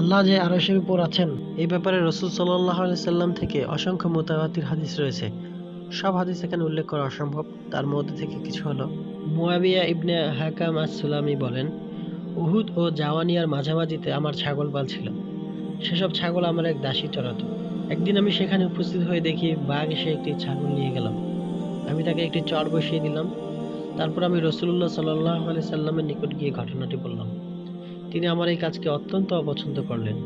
আল্লাহ যে আরশের উপর আছেন, এই ব্যাপারে রসুল সাল্লাহ সাল্লাম থেকে অসংখ্য মোতাবাতির হাদিস রয়েছে। সব হাদিস এখানে উল্লেখ করা অসম্ভব। তার মধ্যে থেকে কিছু হলো। মুয়াবিয়া ইবনে হাকাম আস বলেন, উহুদ ও জাওয়ানিয়ার মাঝামাঝিতে আমার ছাগল পাল ছিল। সেসব ছাগল আমার এক দাসী চড়াতো একদিন আমি সেখানে উপস্থিত হয়ে দেখি বাঘ এসে একটি ছাগল নিয়ে গেলাম আমি তাকে একটি চর বসিয়ে দিলাম। তারপর আমি রসুল্লাহ সাল্লাহ আলি সাল্লামের নিকট গিয়ে ঘটনাটি বললাম। তিনি আমার এই কাজকে অত্যন্ত অপছন্দ করলেন।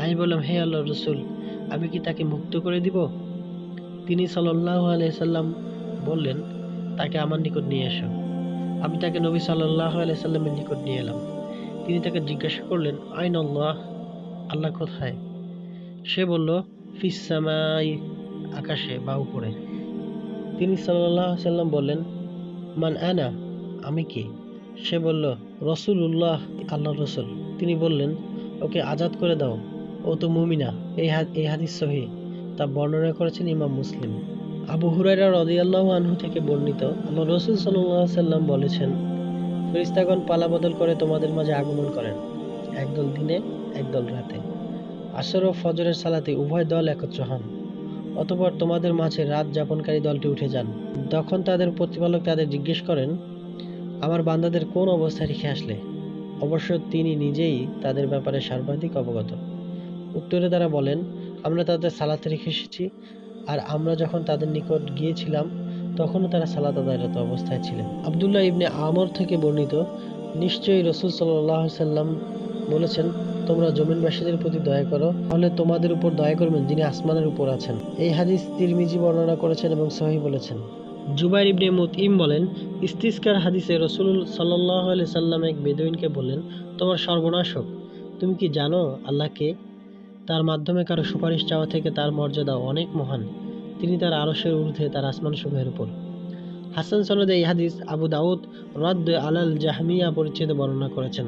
আমি বললাম, হে আল্লাহ রসুল, আমি কি তাকে মুক্ত করে দিব? তিনি সাল্লাহ আলাইসাল্লাম বললেন, তাকে আমার নিকট নিয়ে এসো। আমি তাকে নবী সাল্লাহ আলাইসাল্লামের নিকট নিয়ে এলাম। তিনি তাকে জিজ্ঞাসা করলেন, আইন আল্লাহ? আল্লাহ কোথায়? সে বলল ফিসামাই আকাশে বা উপরে। তিনি সাল্লাহ সাল্লাম বললেন, মান আনা? আমি কি? সে বলল রসুল উল্লাহ আল্লাহ রসুল। তিনি বললেন, ওকে আজাদ করে দাও। ও তো মুমিনা, এই এই হাদিস সহি। তা বর্ণনা করেছেন ইমাম মুসলিম। আবু হুরাইরা রদিয়াল্লাহু আনহু থেকে বর্ণিত আল্লাহ রসুল সাল্লাহ সাল্লাম বলেছেন ফেরিস্তাগণ পালা বদল করে তোমাদের মাঝে আগমন করেন, একদল দিনে, একদল রাতে। আসর ও ফজরের সালাতে উভয় দল একত্র হন। অতঃপর তোমাদের মাঝে রাত যাপনকারী দলটি উঠে যান। তখন তাদের প্রতিপালক তাদের জিজ্ঞেস করেন আমার বান্দাদের কোন অবস্থায় রেখে আসলে? অবশ্য তিনি নিজেই তাদের ব্যাপারে সর্বাধিক অবগত। উত্তরে তারা বলেন, আমরা তাদের সালাতে রেখে এসেছি, আর আমরা যখন তাদের নিকট গিয়েছিলাম, তখনও তারা সালাত আদায়রত অবস্থায় ছিলেন। আবদুল্লাহ ইবনে আমর থেকে বর্ণিত, নিশ্চয়ই রসুল সাল্লাহ সাল্লাম বলেছেন, তোমরা জমিনবাসীদের প্রতি দয়া করো, তাহলে তোমাদের উপর দয়া করবেন যিনি আসমানের উপর আছেন। এই হাদিস তিরমিজি বর্ণনা করেছেন এবং সহি বলেছেন। জুবাইর ইবনে মুতইম বলেন, ইস্তিস্কার হাদিসে রসুল সাল্লাহ সাল্লাম এক বেদুইনকে বললেন, তোমার সর্বনাশ হোক। তুমি কি জানো আল্লাহকে? তার মাধ্যমে কারও সুপারিশ চাওয়া থেকে তার মর্যাদা অনেক মহান। তিনি তার আরশের ঊর্ধ্বে তার আসমান সমূহের উপর। হাসান সনদে এই হাদিস আবু দাউদ রদ আলাল জাহমিয়া পরিচ্ছেদে বর্ণনা করেছেন।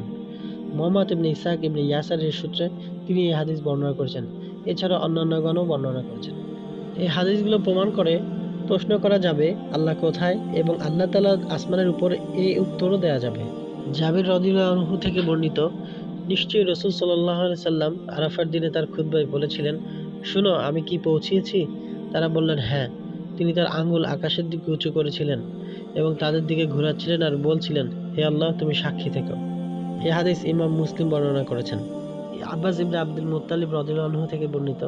মোহাম্মদ ইবনে ইসাক ইবনে ইয়াসারের সূত্রে তিনি এই হাদিস বর্ণনা করেছেন। এছাড়া অন্যান্যগণও বর্ণনা করেছেন। এই হাদিসগুলো প্রমাণ করে প্রশ্ন করা যাবে, আল্লাহ কোথায় এবং আল্লাহ তালা আসমানের উপর এই উত্তরও দেওয়া যাবে। জাবির রদিল্লাহু থেকে বর্ণিত, নিশ্চয়ই রসুল সাল্লাহ সাল্লাম আরাফার দিনে তার খুদ্বায় বলেছিলেন, শুনো, আমি কি পৌঁছিয়েছি তারা বললেন হ্যাঁ। তিনি তার আঙ্গুল আকাশের দিকে উঁচু করেছিলেন এবং তাদের দিকে ঘোরাচ্ছিলেন আর বলছিলেন, হে আল্লাহ, তুমি সাক্ষী থেকো। এ হাদিস ইমাম মুসলিম বর্ণনা করেছেন। আব্বাস ইবনে আব্দুল মুত্তালিব রদিল্লাহু থেকে বর্ণিত,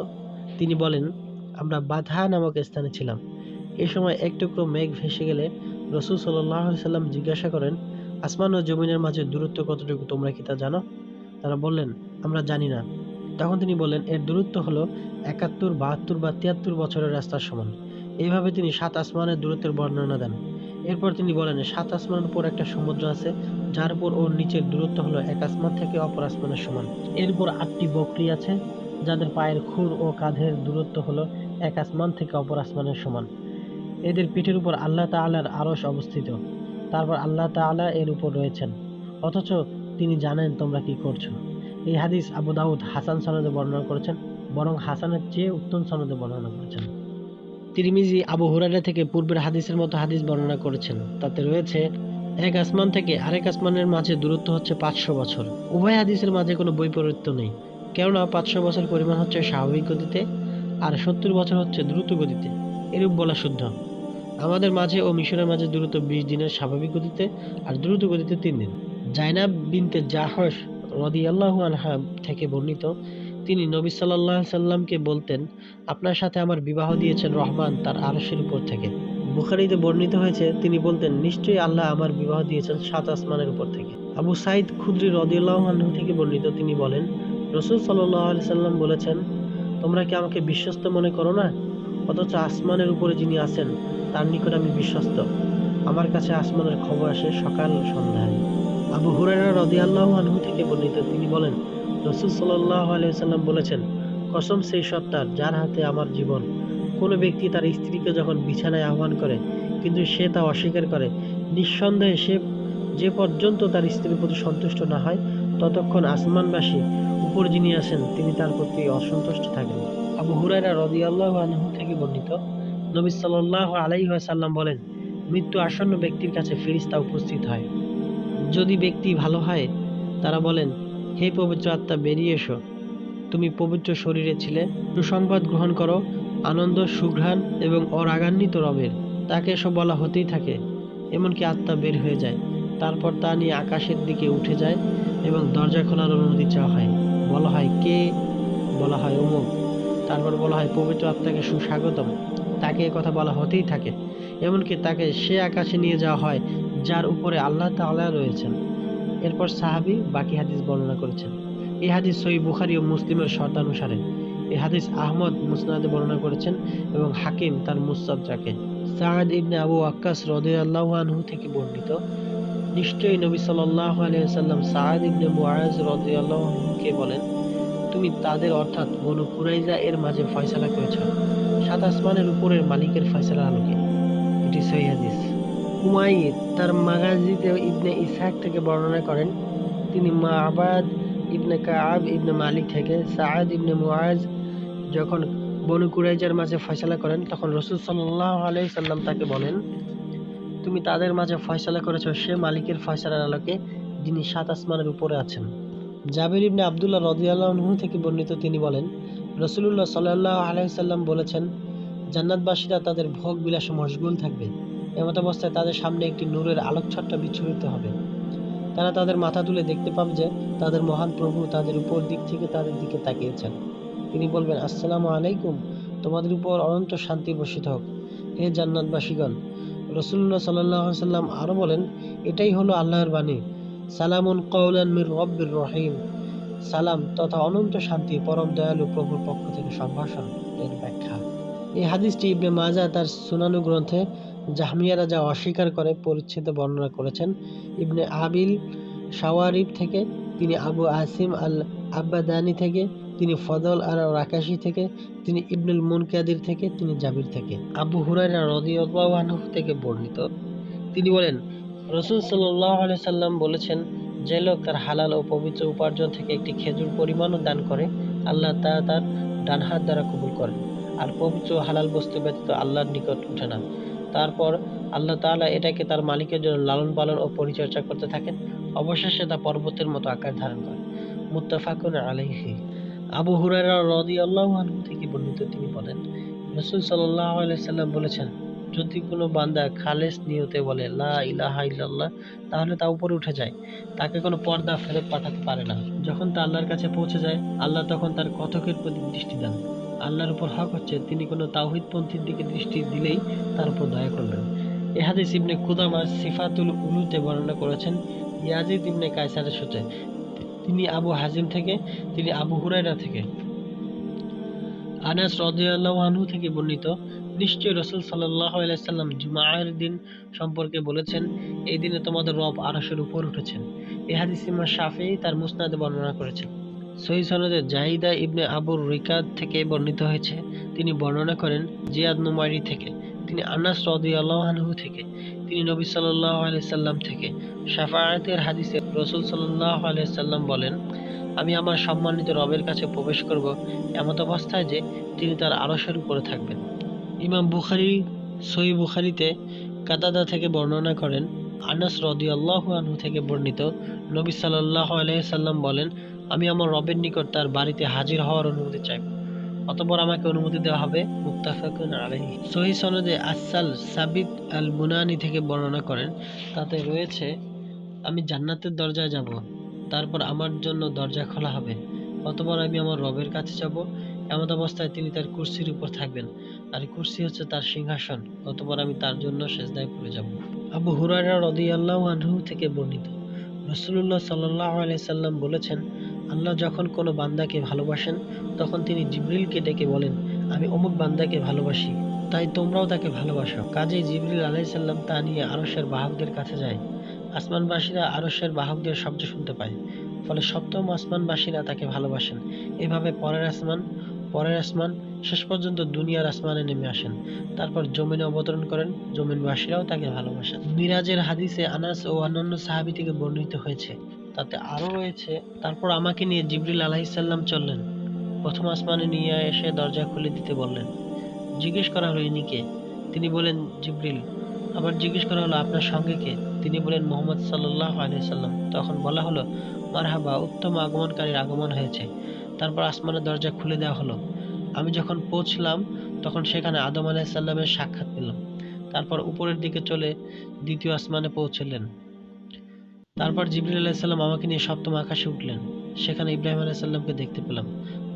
তিনি বলেন, আমরা বাধা নামক স্থানে ছিলাম। এই সময় এক টুকরো মেঘ ভেসে গেলে রসুল সাল্লাহ সাল্লাম জিজ্ঞাসা করেন, আসমান ও জমিনের মাঝে দূরত্ব কতটুকু, তোমরা কি তা জানো? তারা বললেন, আমরা জানি না। তখন তিনি বললেন, এর দূরত্ব হলো একাত্তর, বাহাত্তর বা তিয়াত্তর বছরের রাস্তার সমান। এইভাবে তিনি সাত আসমানের দূরত্বের বর্ণনা দেন। এরপর তিনি বলেন, সাত আসমানের উপর একটা সমুদ্র আছে, যার উপর ওর নিচের দূরত্ব হলো এক আসমান থেকে অপর আসমানের সমান। এরপর আটটি বকরি আছে, যাদের পায়ের খুর ও কাঁধের দূরত্ব হলো এক আসমান থেকে অপর আসমানের সমান। এদের পিঠের উপর আল্লাহ তাআলার আরশ অবস্থিত। তারপর আল্লাহ তাআলা এর উপর রয়েছেন। অথচ তিনি জানেন তোমরা কি করছ। এই হাদিস আবু দাউদ হাসান সনদে বর্ণনা করেছেন, বরং হাসানের চেয়ে উত্তম সনদে বর্ণনা করেছেন। তিরমিজি আবু হুরাইরা থেকে পূর্বের হাদিসের মতো হাদিস বর্ণনা করেছেন। তাতে রয়েছে, এক আসমান থেকে আরেক আসমানের মাঝে দূরত্ব হচ্ছে পাঁচশো বছর। উভয় হাদিসের মাঝে কোনো বৈপরীত্য নেই। কেননা পাঁচশো বছর পরিমাণ হচ্ছে স্বাভাবিক গতিতে, আর সত্তর বছর হচ্ছে দ্রুত গতিতে। এরূপ বলা শুদ্ধ। আমাদের মাঝে ও মিশরের মাঝে দূরত্ব বিশ দিনের স্বাভাবিক গতিতে আর দ্রুত গতিতে তিন দিন। জাইনাব বিনতে জাহস রদিয়াল্লাহু আনহা থেকে বর্ণিত, তিনি নবী সাল্লাহ সাল্লামকে বলতেন, আপনার সাথে আমার বিবাহ দিয়েছেন রহমান, তার আরশের উপর থেকে। বুখারিতে বর্ণিত হয়েছে, তিনি বলতেন, নিশ্চয়ই আল্লাহ আমার বিবাহ দিয়েছেন সাত আসমানের উপর থেকে। আবু সাইদ খুদ্রি রদিয়াল্লাহু আনহু থেকে বর্ণিত, তিনি বলেন, রসুল সাল্লাহ আলি সাল্লাম বলেছেন, তোমরা কি আমাকে বিশ্বস্ত মনে করো না? অথচ আসমানের উপরে যিনি আছেন তার নিকট আমি বিশ্বস্ত। আমার কাছে আসমানের খবর আসে সকাল সন্ধ্যায়। আবু হুরায়রা রদিয়াল্লাহু আনহু থেকে বর্ণিত। তিনি বলেন, রসুল সাল্লাহ আলিয়াল্লাম বলেছেন, কসম সেই সত্তার যার হাতে আমার জীবন। কোনো ব্যক্তি তার স্ত্রীকে যখন বিছানায় আহ্বান করে, কিন্তু সে তা অস্বীকার করে, নিঃসন্দেহে সে যে পর্যন্ত তার স্ত্রীর প্রতি সন্তুষ্ট না হয়, ততক্ষণ আসমানবাসী উপর যিনি আসেন, তিনি তার প্রতি অসন্তুষ্ট থাকেন। আবু হুরায়রা রদিয়াল্লাহ আনহু থেকে বর্ণিত নবী সাল্লাহ আলাইহি সাল্লাম বলেন, মৃত্যু আসন্ন ব্যক্তির কাছে ফেরিস্তা উপস্থিত হয়। যদি ব্যক্তি ভালো হয়, তারা বলেন, হে পবিত্র আত্মা, বেরিয়ে এসো। তুমি পবিত্র শরীরে ছিলে, সুসংবাদ গ্রহণ করো, আনন্দ, সুঘ্রাণ এবং অরাগান্বিত রবের। তাকে এসব বলা হতেই থাকে, এমনকি আত্মা বের হয়ে যায়, তারপর তা নিয়ে আকাশের দিকে উঠে যায় এবং দরজা খোলার অনুমতি চাওয়া হয়। বলা হয় কে? বলা হয় অমুক। তারপর বলা হয়, পবিত্র আত্মাকে সুস্বাগতম। তাকে কথা বলা হতেই থাকে। এমনকি তাকে সে আকাশে নিয়ে যাওয়া হয়, যার উপরে আল্লাহ তাআলা রয়েছেন। এরপর সাহাবী বাকি হাদিস বর্ণনা করেছেন। এই হাদিস সহি বুখারী ও মুসলিমের শর্তানুসারে। এই হাদিস আহমদ মুসনাদে বর্ণনা করেছেন এবং হাকিম তার মুস্তাদরাকে সাদ ইবনে আবু আক্কাস রাদিয়াল্লাহু আনহু থেকে বর্ণিত। নিশ্চয়ই নবী সাল্লাল্লাহু আলাইহি সাল্লাম সাদ ইবনে মুআজ রাদিয়াল্লাহু আল্লাহকে বলেন, তুমি তাদের অর্থাৎ বনু কুরাইজা এর মাঝে ফয়সালা করেছ। সাত আসমানের উপরের মালিকের ফয়সালার আলোকে। এটি সহি হাদিস। তার মাগাজিতে ইবনে ইসহাক থেকে বর্ণনা করেন, তিনি মাবাদ ইবনে কাআব ইবনে মালিক থেকে সাআদ ইবনে মুআজ যখন বনু কুরাইজার মাঝে ফয়সালা করেন, তখন রসুল সাল্লাহ আলাইহি সাল্লাম তাকে বলেন, তুমি তাদের মাঝে ফয়সালা করেছ, সে মালিকের ফয়সালার আলোকে যিনি সাত আসমানের উপরে আছেন। জাবির ইবনে আবদুল্লাহ রাদিয়াল্লাহু আনহু থেকে বর্ণিত তিনি বলেন রসুলুল্লাহ সাল্লাল্লাহু আলাইহি সাল্লাম বলেছেন, জান্নাতবাসীরা তাদের ভোগ বিলাসে মশগুল থাকবে। এমত অবস্থায় তাদের সামনে একটি নূরের আলোকছটা বিচ্ছুরিত হবে। তারা তাদের মাথা তুলে দেখতে পাবে যে তাদের মহান প্রভু তাদের উপর দিক থেকে তাদের দিকে তাকিয়েছেন। তিনি বলবেন, আসসালামু আলাইকুম। তোমাদের উপর অনন্ত শান্তি বর্ষিত হোক। হে জান্নাতবাসীগণ রসুল্লাহ সাল্লাহ সাল্লাম আরও বলেন, এটাই হলো আল্লাহর বাণী। সালামুন কৌলান মির রব্বির রহিম। সালাম তথা অনন্ত শান্তি, পরম দয়ালু প্রভুর পক্ষ থেকে সম্ভাষণ, এর ব্যাখ্যা। এই হাদিসটি ইবনে মাজা তার সুনানু গ্রন্থে জাহমিয়ারা যা অস্বীকার করে পরিচ্ছেদে বর্ণনা করেছেন। ইবনে আবিল শাওয়ারিব থেকে, তিনি আবু আসিম আল আব্বাদানি থেকে, তিনি ফদল আর রাকাশি থেকে, তিনি ইবনুল মুনকাদির থেকে, তিনি জাবির থেকে। আবু হুরায়রা রাদিয়াল্লাহু থেকে বর্ণিত। তিনি বলেন, রসুল আলাইহি সাল্লাম বলেছেন যে লোক তার হালাল ও পবিত্র উপার্জন থেকে একটি খেজুর পরিমাণও দান করে, আল্লাহ তা তার ডান হাত দ্বারা কবুল করেন। আর পবিত্র হালাল বস্তু ব্যতীত আল্লাহর নিকট উঠে না। তারপর আল্লাহ তাআলা এটাকে তার মালিকের জন্য লালন পালন ও পরিচর্যা করতে থাকেন। অবশেষে তা পর্বতের মতো আকার ধারণ করে। মুত্তাফাকুন আলাইহি। আবু হুরায়রা রাদিয়াল্লাহু আনহু থেকে বর্ণিত তিনি বলেন, রাসূল সাল্লাল্লাহু আলাইহি সাল্লাম বলেছেন যদি কোনো বান্দা খালেস নিয়তে বলে, লা ইলাহা ইল্লাল্লাহ তাহলে তা উপরে উঠে যায়। তাকে কোনো পর্দা ফেরত পাঠাতে পারে না। যখন তা আল্লাহর কাছে পৌঁছে যায়, আল্লাহ তখন তার কথকের প্রতি দৃষ্টি দেন। আল্লাহর উপর হক হচ্ছে, তিনি কোনো তাওহিদপন্থীর দিকে দৃষ্টি দিলেই তার উপর দয়া করবেন। এ হাদিস ইবনে কুদামা সিফাতুল উলুতে বর্ণনা করেছেন, ইয়াজিদ ইবনে কায়সারের সূত্রে। তিনি আবু হাজিম থেকে, তিনি আবু হুরায়রা থেকে। আনাস রাদিয়াল্লাহু আনহু থেকে বর্ণিত নিশ্চয় রসুল সাল্লাল্লাহু আলাইহি সাল্লাম জুমার দিন সম্পর্কে বলেছেন, এই দিনে তোমাদের রব আরশের উপর উঠেছেন। এই হাদিস শাফিঈ তার মুসনাদে বর্ণনা করেছেন। সহি সনদে জাহিদা ইবনে আবুর রিকাদ থেকে বর্ণিত হয়েছে, তিনি বর্ণনা করেন জিয়াদ নুমারি থেকে, তিনি আনাস রাদিয়াল্লাহু আনহু থেকে, তিনি নবী সাল্লাল্লাহু আলাইহি সাল্লাম থেকে। শাফাআতের হাদিসে রসুল সাল্লাল্লাহু আলাইহি সাল্লাম বলেন, আমি আমার সম্মানিত রবের কাছে প্রবেশ করব এমত অবস্থায় যে তিনি তার আরশের উপরে থাকবেন। ইমাম বুখারি সহি বুখারিতে কাতাদা থেকে বর্ণনা করেন। আনাস রাদিয়াল্লাহু আনহু থেকে বর্ণিত নবী সাল্লাল্লাহু আলাইহি সাল্লাম বলেন, আমি আমার রবের নিকট তার বাড়িতে হাজির হওয়ার অনুমতি চাইব। অতঃপর আমাকে অনুমতি দেওয়া হবে মুত্তাফাকুন আলাইহি। সহি সনদে আসাল সাবিত আল বুনানি থেকে বর্ণনা করেন, তাতে রয়েছে, আমি জান্নাতের দরজায় যাব, তারপর আমার জন্য দরজা খোলা হবে। অতঃপর আমি আমার রবের কাছে যাব। এমত অবস্থায় তিনি তার কুর্সির উপর থাকবেন। আর কুর্সি হচ্ছে তার সিংহাসন, অতঃপর আমি তার জন্য সেজদায় পড়ে যাব। আবু হুরায়রা রাদিয়াল্লাহু আনহু থেকে বর্ণিত। রাসূলুল্লাহ সাল্লাল্লাহু আলাইহি সাল্লাম বলেছেন, আল্লাহ যখন কোনো বান্দাকে ভালোবাসেন, তখন তিনি জিবরিলকে ডেকে বলেন, আমি অমুক বান্দাকে ভালোবাসি, তাই তোমরাও তাকে ভালোবাসো কাজেই জিবরিল আলাইহিস সালাম তা নিয়ে আরশের বাহকদের কাছে যায়। আসমানবাসীরা আরশের বাহকদের শব্দ শুনতে পায়, ফলে সপ্তম আসমানবাসীরা তাকে ভালোবাসেন। এভাবে পরের আসমান পরের আসমান, শেষ পর্যন্ত দুনিয়ার আসমানে নেমে আসেন। তারপর জমিনে অবতরণ করেন, জমিনবাসীরাও তাকে ভালোবাসেন। মিরাজের হাদিসে আনাস ও অন্যান্য সাহাবী থেকে বর্ণিত হয়েছে, তাতে আরও রয়েছে, তারপর আমাকে নিয়ে জিবরিল আলাইসাল্লাম চললেন। প্রথম আসমানে নিয়ে এসে দরজা খুলে দিতে বললেন, জিজ্ঞেস করা হলো, ইনি কে? তিনি বলেন জিবরিল। আবার জিজ্ঞেস করা হলো, আপনার সঙ্গে কে? তিনি বলেন মোহাম্মদ সাল্লাহ আলিয়াল্লাম তখন বলা হলো, মারহাবা, উত্তম আগমনকারীর আগমন হয়েছে। তারপর আসমানের দরজা খুলে দেওয়া হলো। আমি যখন পৌঁছলাম, তখন সেখানে আদম আলাইসাল্লামের সাক্ষাৎ পেলাম। তারপর উপরের দিকে চলে দ্বিতীয় আসমানে পৌঁছলেন। তারপর জিবরিল আলাহিসাল্লাম আমাকে নিয়ে সপ্তম আকাশে উঠলেন। সেখানে ইব্রাহিম আলাইসাল্লামকে দেখতে পেলাম।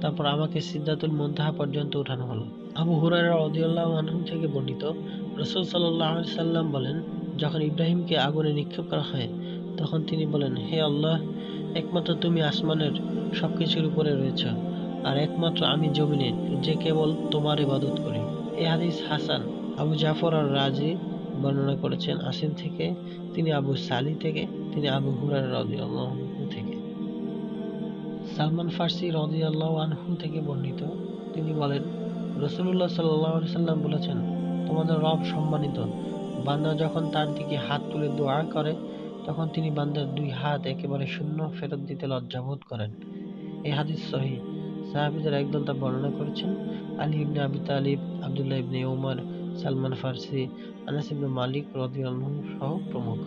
তারপর আমাকে সিদ্ধাতুল মুনতাহা পর্যন্ত উঠানো হলো। আবু হুরায়রা রাদিয়াল্লাহু আনহু থেকে বর্ণিত, রাসূল সাল্লাম বলেন, যখন ইব্রাহিমকে আগুনে নিক্ষেপ করা হয়, তখন তিনি বলেন, হে আল্লাহ একমাত্র তুমি আসমানের সবকিছুর উপরে রয়েছ, আর একমাত্র আমি জমিনে যে কেবল তোমার ইবাদত করি। এই হাদিস হাসান আবু জাফর আর রাজি বর্ণনা করেছেন আসিম থেকে, তিনি আবু সালি থেকে, তিনি আবু হুরার রাদিয়াল্লাহু আনহু থেকে। সালমান ফার্সি রাদিয়াল্লাহু আনহু থেকে বর্ণিত, তিনি বলেন রসুল্লাহ সাল্লাহ সাল্লাম বলেছেন, তোমাদের রব সম্মানিত। বান্দা যখন তার দিকে হাত তুলে দোয়া করে তখন তিনি বান্দার দুই হাত একেবারে শূন্য ফেরত দিতে লজ্জাবোধ করেন। এই হাদিস সহি। সাহাবিদের একদল তা বর্ণনা করেছেন। আলী ইবনে আবি তালিব, আবদুল্লাহ ইবনে ওমর সালমান ফার্সি, আনাস ইবনে মালিক রাদিয়াল্লাহু সহ প্রমুখ।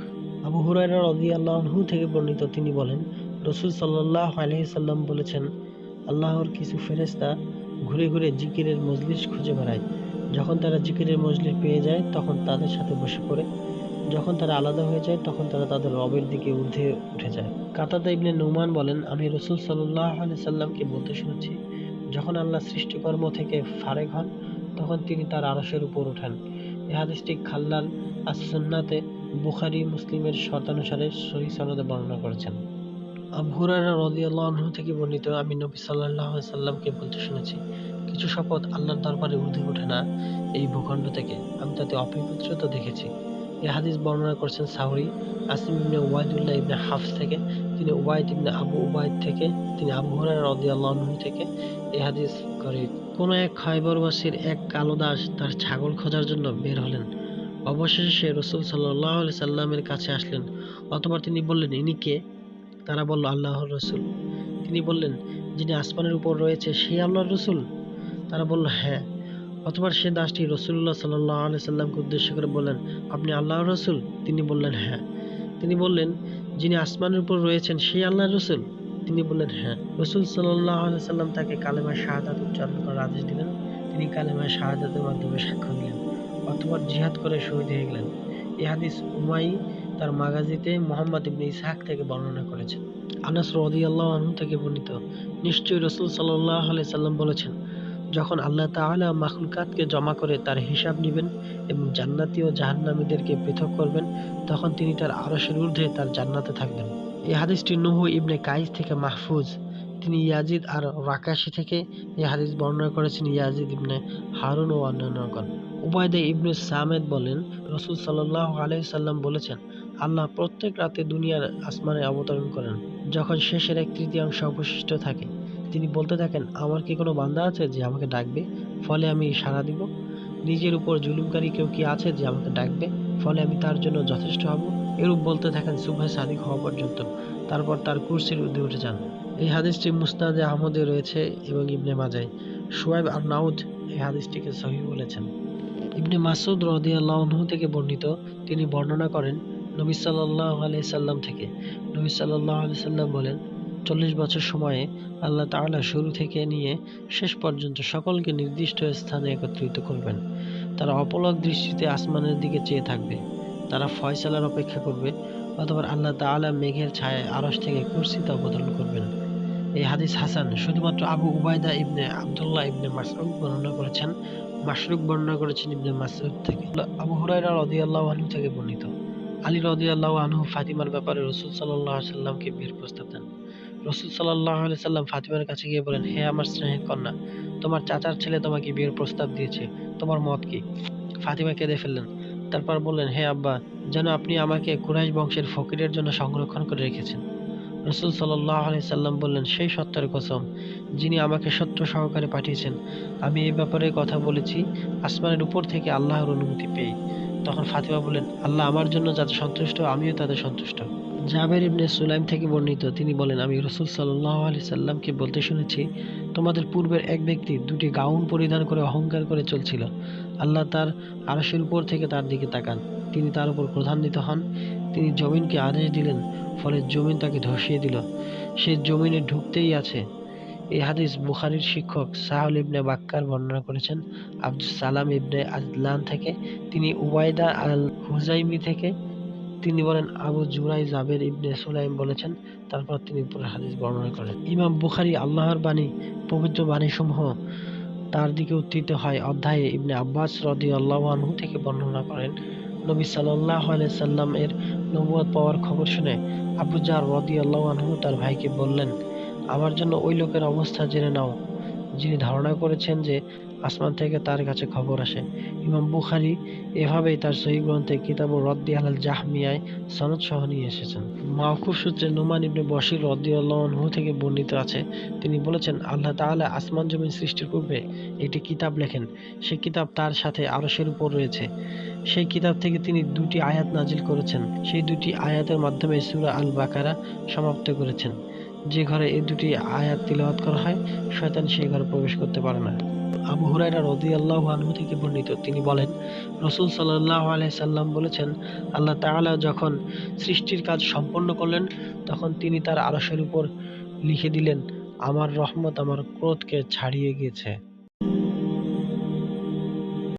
আবু রাদিয়াল্লাহু আনহু থেকে বর্ণিত তিনি বলেন, রসুল সাল্লাহ আলাইহি সাল্লাম বলেছেন, আল্লাহর কিছু ফেরেশতা ঘুরে ঘুরে জিকিরের মজলিস খুঁজে বেড়ায়। যখন তারা জিকিরের মজলিস পেয়ে যায়, তখন তাদের সাথে বসে পড়ে। যখন তারা আলাদা হয়ে যায়, তখন তারা তাদের রবের দিকে ঊর্ধ্বে উঠে যায়। কাতাদা ইবনে নুমান বলেন, আমি রসুল সাল্লাহ আলি সাল্লামকে বলতে শুনেছি, যখন আল্লাহ সৃষ্টিকর্ম থেকে ফারেক হন, তখন তিনি তার আড়সের উপর ওঠেন এ হাদিসটি খাল্লাল আসন্নাতে বুখারি, মুসলিমের শর্তানুসারে সহি সনদে বর্ণনা করেছেন। আবু হুরায়রা রাদিয়াল্লাহু থেকে বর্ণিত, আমি নবী আলাইহি সাল্লামকে বলতে শুনেছি, কিছু শপথ আল্লাহর দরবারে ঊর্ধ্বে ওঠে না এই ভূখণ্ড থেকে। আমি তাতে অপবিত্রতা দেখেছি। এই হাদিস বর্ণনা করছেন সাউরি আসিম ইবনে ওয়াইদুল্লাহ ইবনে হাফস থেকে। তিনি ওয়াইদ ইবনে আবু উবাইদ থেকে, তিনি আবু হুরায়রা রাদিয়াল্লাহু আনহু থেকে এই হাদিস করে। কোন এক খায়বরবাসীর এক কালো দাস তার ছাগল খোঁজার জন্য বের হলেন। অবশেষে সে রসুল সাল্লাহ আলি সাল্লামের কাছে আসলেন। অতবার তিনি বললেন, ইনি কে? তারা বলল, আল্লাহর রসুল। তিনি বললেন, যিনি আসমানের উপর রয়েছে, সেই আল্লাহর রসুল? তারা বলল হ্যাঁ। অতবার সে দাসটি রসুল্লাহ সাল্লাহ আলি সাল্লামকে উদ্দেশ্য করে বললেন, আপনি আল্লাহর রসুল? তিনি বললেন হ্যাঁ। তিনি বললেন, যিনি আসমানের উপর রয়েছেন, সেই আল্লাহর রসুল? তিনি বললেন হ্যাঁ। রসুল সাল্লাহ আলি সাল্লাম তাকে কালেমা শাহাদাত উচ্চারণ করার আদেশ দিলেন। তিনি কালেমা শাহাদাতের মাধ্যমে সাক্ষ্য দিলেন অথবা জিহাদ করে শহীদ হয়ে গেলেন। এই হাদিস উমাই তার মাগাজিতে মোহাম্মদ ইবনে ইসহাক থেকে বর্ণনা করেছেন। আনাস রাদিয়াল্লাহু আনহু থেকে বর্ণিত। নিশ্চয়ই রসুল সাল্লাল্লাহু আলাইহি সাল্লাম বলেছেন যখন আল্লাহ তাআলা মাখলুকাতকে জমা করে তার হিসাব নেবেন এবং জান্নাতি ও জাহান্নামীদেরকে পৃথক করবেন, তখন তিনি তার আরশের ঊর্ধ্বে তার জান্নাতে থাকবেন। এই হাদিসটি নুহু ইবনে কাইস থেকে মাহফুজ। তিনি ইয়াজিদ আর রাকাশি থেকে এই হাদিস বর্ণনা করেছেন, ইয়াজিদ ইবনে হারুন ও অন্যান্যগণ উবায়দে ইবনে সামেদ বলেন, রসুল সাল্লাহ আলাইসাল্লাম বলেছেন, আল্লাহ প্রত্যেক রাতে দুনিয়ার আসমানে অবতরণ করেন, যখন শেষের এক তৃতীয়াংশ অবশিষ্ট থাকে। তিনি বলতে থাকেন, আমার কি কোনো বান্দা আছে যে আমাকে ডাকবে? ফলে আমি সাড়া দিব। নিজের উপর জুলুমকারী কেউ কি আছে যে আমাকে ডাকবে? ফলে আমি তার জন্য যথেষ্ট হব। এরূপ বলতে থাকেন সুভাষ সাদিক হওয়া পর্যন্ত। তারপর তার কুর্সির ঊর্ধ্বে উঠে যান। এই হাদিসটি মুস্তাদে আহমদে রয়েছে এবং ইবনে মাজায়। সোয়াইব আর নাউদ এই হাদিসটিকে সহি বলেছেন। ইবনে মাসুদ রদিয়াল্লাহ থেকে বর্ণিত, তিনি বর্ণনা করেন নবী সাল্লাহ আলাই সাল্লাম থেকে। নবী সাল্লাহ আলি সাল্লাম বলেন চল্লিশ বছর সময়ে আল্লাহ তাআলা শুরু থেকে নিয়ে শেষ পর্যন্ত সকলকে নির্দিষ্ট স্থানে একত্রিত করবেন। তারা অপলক দৃষ্টিতে আসমানের দিকে চেয়ে থাকবে। তারা ফয়সালার অপেক্ষা করবে অথবা আল্লাহ তাআলা মেঘের ছায়ায় আরশ থেকে কুরসিতে অবতরণ করবেন। এই হাদিস হাসান শুধুমাত্র আবু উবায়দা ইবনে আবদুল্লাহ ইবনে মাসউদ বর্ণনা করেছেন, মাশরুক বর্ণনা করেছেন ইবনে মাসউদ থেকে। আবু হুরায়রা রাদিয়াল্লাহু আনহু থেকে বর্ণিত। আলী রাদিয়াল্লাহু আনহু ফাতিমার ব্যাপারে রাসূল আলাইহি সাল্লামকে বিয়ের প্রস্তাব দেন। রাসূল আলাইহি সাল্লাম ফাতিমার কাছে গিয়ে বলেন, হে আমার স্নেহের কন্যা, তোমার চাচার ছেলে তোমাকে বিয়ের প্রস্তাব দিয়েছে, তোমার মত কি? ফাতিমা কেঁদে ফেললেন। তারপর বললেন, হে আব্বা, যেন আপনি আমাকে কুরাইশ বংশের ফকিরের জন্য সংরক্ষণ করে রেখেছেন। রসুল সাল্লাহ সাল্লাম বললেন, সেই সত্যের কসম, যিনি আমাকে সত্য সহকারে পাঠিয়েছেন, আমি এই ব্যাপারে কথা বলেছি, আসমানের উপর থেকে আল্লাহর অনুমতি পেয়ে। তখন ফাতিমা বলেন আল্লাহ আমার জন্য যাতে সন্তুষ্ট, আমিও তাদের সন্তুষ্ট। জাবের ইবনে সুলাইম থেকে বর্ণিত। তিনি বলেন, আমি রসুল সাল্লাহ আলি সাল্লামকে বলতে শুনেছি, তোমাদের পূর্বের এক ব্যক্তি দুটি গাউন পরিধান করে অহংকার করে চলছিল। আল্লাহ তার আরশের উপর থেকে তার দিকে তাকান। তিনি তার উপর ক্রধান্বিত হন। তিনি জমিনকে আদেশ দিলেন, ফলে জমিন তাকে ধসিয়ে দিল। সে জমিনে ঢুকতেই আছে। এই হাদিস বুখারীর শিক্ষক সাহল ইবনে বাক্কার বর্ণনা করেছেন, আব্দুস সালাম ইবনে আজলান থেকে। তিনি উবাইদা আল হুজাইমি থেকে তিনি বলেন, আবু জুরাই জাবের ইবনে সুলাইম বলেছেন, তারপর তিনি পুরো হাদিস বর্ণনা করেন। ইমাম বুখারি আল্লাহর বাণী, পবিত্র বাণীসমূহ তার দিকে উত্থিত হয়। অধ্যায়ে ইবনে আব্বাস রাদিয়াল্লাহু আনহু থেকে বর্ণনা করেন, নবী আলাইহি সাল্লাম এর নবুয়ত পাওয়ার খবর শুনে আবু জার রাদিয়াল্লাহু আনহু তার ভাইকে বললেন, আমার জন্য ওই লোকের অবস্থা জেনে নাও। যিনি ধারণা করেছেন যে আসমান থেকে তার কাছে খবর আসে। ইমাম বুখারি এভাবেই তার সহি গ্রন্থে কিতাব কিতাবুর রদ্দি আলাল জাহমিয়ায় সনদ সহ নিয়ে এসেছেন। মাওকুফ সূত্রে নোমান ইবনে বশির রদিয়াল্লাহু আনহু থেকে বর্ণিত আছে, তিনি বলেছেন, আল্লাহ তাআলা আসমান জমিন সৃষ্টির পূর্বে একটি কিতাব লেখেন। সেই কিতাব তার সাথে আরশের উপর রয়েছে। সেই কিতাব থেকে তিনি দুটি আয়াত নাজিল করেছেন। সেই দুটি আয়াতের মাধ্যমে সূরা আল বাকারা সমাপ্ত করেছেন। যে ঘরে এই দুটি আয়াত তিলাওয়াত করা হয়, শয়তান সেই ঘরে প্রবেশ করতে পারে না। আবু হুরায়রা আল্লাহ আনহু থেকে বর্ণিত, তিনি বলেন, রসুল আলাইহি সাল্লাম বলেছেন, আল্লাহ তাআলা যখন সৃষ্টির কাজ সম্পন্ন করলেন, তখন তিনি তার আরশের উপর লিখে দিলেন, আমার রহমত আমার ক্রোধকে ছাড়িয়ে গিয়েছে